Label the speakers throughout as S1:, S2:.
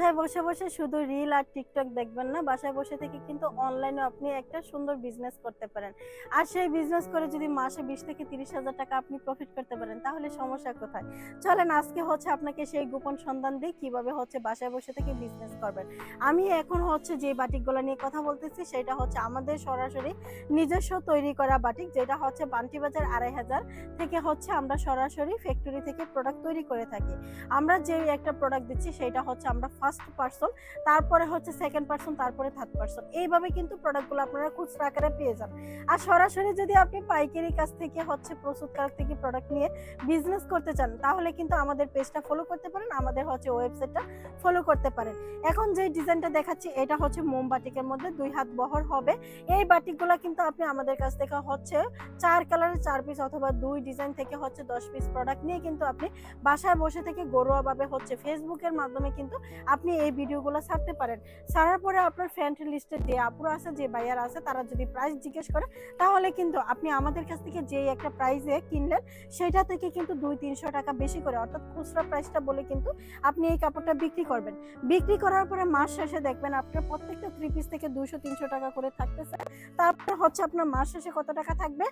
S1: বাসায় বসে বসে শুধু রিল আর টিকটক দেখবেন না, বাসায় বসে থেকে কিন্তু অনলাইনে আপনি একটা সুন্দর বিজনেস করতে পারেন। আর সেই বিজনেস করে যদি মাসে বিশ থেকে তিরিশ হাজার টাকা আপনি প্রফিট করতে পারেন, তাহলে সমস্যা কোথায়? চলেন, আজকে হচ্ছে আপনাকে সেই গোপন সন্ধান দিই, কীভাবে হচ্ছে বাসায় বসে থেকে বিজনেস করবেন। আমি এখন হচ্ছে যে বাটিকগুলো নিয়ে কথা বলতেছি, সেটা হচ্ছে আমাদের সরাসরি নিজস্ব তৈরি করা বাটিক, যেটা হচ্ছে বান্টি বাজার আড়াই হাজার থেকে হচ্ছে আমরা সরাসরি ফ্যাক্টরি থেকে প্রোডাক্ট তৈরি করে থাকি। আমরা যে একটা প্রোডাক্ট দিচ্ছি, সেটা হচ্ছে আমরা ফার্স্ট পার্সন তারপরে হচ্ছে সেকেন্ড পার্সন তারপরে থার্ড পার্সন এইভাবে কিন্তু প্রোডাক্টগুলো আপনারা খুচরা আকারে পেয়ে যান। আর সরাসরি যদি আপনি পাইকারি কাছ থেকে হচ্ছে প্রস্তুতকারক থেকে প্রোডাক্ট নিয়ে বিজনেস করতে চান, তাহলে কিন্তু আমাদের পেজটা ফলো করতে পারেন, আমাদের হচ্ছে ওয়েবসাইটটা ফলো করতে পারেন। এখন যে ডিজাইনটা দেখাচ্ছি, এটা হচ্ছে মোম বাটিকের মধ্যে দুই হাত বহর হবে। এই বাটিকগুলো কিন্তু আপনি আমাদের কাছ থেকে হচ্ছে চার কালারের চার পিস অথবা দুই ডিজাইন থেকে হচ্ছে দশ পিস প্রোডাক্ট নিয়ে কিন্তু আপনি বাসায় বসে থেকে ঘরোয়াভাবে হচ্ছে ফেসবুকের মাধ্যমে কিন্তু আপনি এই ভিডিওগুলো ছাড়তে পারেন। ছাড়ার পরে আপনার ফ্রেন্ড লিস্টে যে আপুরা আছে, যে বাইয়ার আছে, তারা যদি প্রাইস জিজ্ঞেস করে, তাহলে কিন্তু আপনি আমাদের কাছ থেকে যেই একটা প্রাইসে কিনলেন, সেটা থেকে কিন্তু দুই, তিনশো টাকা বেশি করে, অর্থাৎ খুচরা প্রাইসটা বলে কিন্তু আপনি এই কাপড়টা বিক্রি করবেন। বিক্রি করার পরে মাস শেষে দেখবেন আপনার প্রত্যেকটা থ্রি পিস থেকে দুশো তিনশো টাকা করে থাকতেছে। তারপরে হচ্ছে আপনার মাস শেষে কত টাকা থাকবে?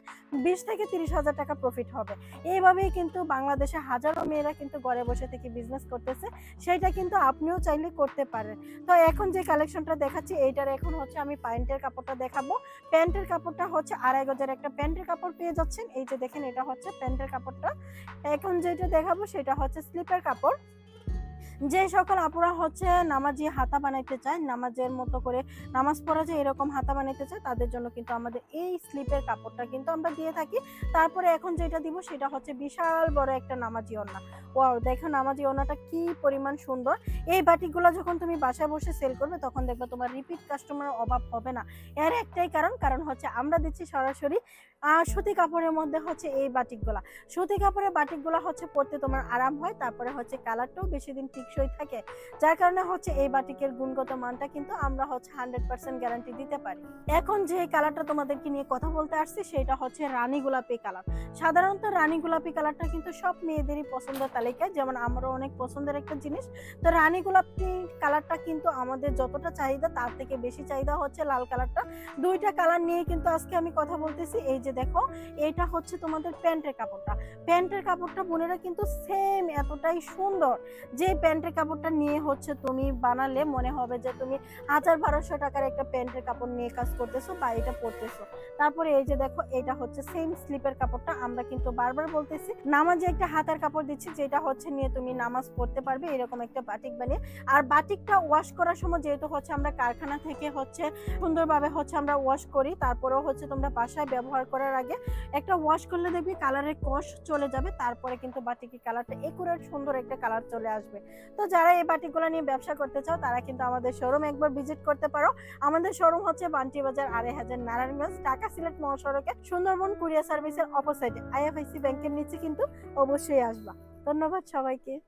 S1: বিশ থেকে তিরিশ হাজার টাকা প্রফিট হবে। এইভাবেই কিন্তু বাংলাদেশে হাজারো মেয়েরা কিন্তু ঘরে বসে থেকে বিজনেস করতেছে। সেটা কিন্তু আপনিও চাইলে করতে পারেন তো এখন যে কালেকশনটা দেখাচ্ছি, এইটার এখন হচ্ছে আমি প্যান্টের কাপড়টা দেখাবো। প্যান্টের কাপড়টা হচ্ছে আড়াই গজের একটা প্যান্টের কাপড় পেয়ে যাচ্ছেন। এই যে দেখেন, এটা হচ্ছে প্যান্টের কাপড়টা। এখন যেটা দেখাবো, সেটা হচ্ছে স্লিপের কাপড়। যে সকল আপুরা হচ্ছে নামাজি হাতা বানাইতে চায়, নামাজের মতো করে নামাজ পড়া যায় এরকম হাতা বানাইতে চায়, তাদের জন্য কিন্তু আমাদের এই স্লিপের কাপড়টা কিন্তু আমরা দিয়ে থাকি। তারপরে এখন যেটা দিব সেটা হচ্ছে বিশাল বড় একটা নামাজি ওড়না। ওয়াও, দেখো নামাজি ওড়নাটা কি পরিমাণ সুন্দর। এই বাটিকগুলো যখন তুমি বাসায় বসে সেল করবে, তখন দেখবে তোমার রিপিট কাস্টমারের অভাব হবে না। এর একটাই কারণ কারণ হচ্ছে আমরা দিচ্ছি সরাসরি সুতি কাপড়ের মধ্যে হচ্ছে এই বাটিকগুলা। সুতি কাপড়ের বাটিকগুলা হচ্ছে পরতে তোমার আরাম হয়, তারপরে হচ্ছে কালারটাও বেশি দিন টিকসই থাকে। যার কারণে হচ্ছে এই বাটিকের গুণগত মানটা কিন্তু আমরা হচ্ছে হান্ড্রেড পার্সেন্ট গ্যারান্টি দিতে পারি। এখন যে কালারটা তোমাদেরকে নিয়ে কথা বলতে আসছি সেটা হচ্ছে রানী গোলাপি কালার সাধারণত রানী গোলাপি কালারটা কিন্তু সব মেয়েদেরই পছন্দের তালিকায়, যেমন আমারও অনেক পছন্দের একটা জিনিস। তো রানী গোলাপি কালারটা কিন্তু আমাদের যতটা চাহিদা তার থেকে বেশি চাহিদা হচ্ছে লাল কালারটা দুইটা কালার নিয়ে কিন্তু আজকে আমি কথা বলতেছি, এই যে দেখো, এটা হচ্ছে তোমাদের প্যান্টের কাপড়টা। প্যান্টের কাপড়টা বোনেরা কিন্তু সেম এতটাই সুন্দর, যে প্যান্টের কাপড়টা নিয়ে হচ্ছে তুমি বানালে মনে হবে যে তুমি হাজার বারোশো টাকার একটা প্যান্টের কাপড় নিয়ে কাজ করতেছো বা এটা পরতেছো। তারপরে এই যে দেখো, এটা হচ্ছে সেম স্লিপের কাপড়টা, আমরা কিন্তু বারবার বলতেছি, নামাজে একটা হাতের কাপড় দিচ্ছি, যেটা হচ্ছে নিয়ে তুমি নামাজ পড়তে পারবে, এরকম একটা বাটিক বানিয়ে। আর বাটিকটা ওয়াশ করার সময় যেহেতু হচ্ছে আমরা কারখানা থেকে হচ্ছে সুন্দরভাবে হচ্ছে আমরা ওয়াশ করি, তারপরেও হচ্ছে তোমরা বাসায় ব্যবহার করার আগে একটা ওয়াশ করলে দেখবি কালারের কষ চলে যাবে, তারপরে কিন্তু বাটিকের কালারটা একুরেট সুন্দর একটা কালার চলে আসবে। তো যারা এই বাটিগুলো নিয়ে ব্যবসা করতে চাও, তারা কিন্তু আমাদের শোরুম একবার ভিজিট করতে পারো। আমাদের শোরুম হচ্ছে বান্টি বাজার আড়াই হাজার নারায়ণগঞ্জ, ঢাকা সিলেট মহাসড়কে সুন্দরবন কুরিয়ার সার্ভিসের অপোসাইটে আইএফআইসি ব্যাংকের নিচে কিন্তু অবশ্যই আসবা। ধন্যবাদ সবাইকে।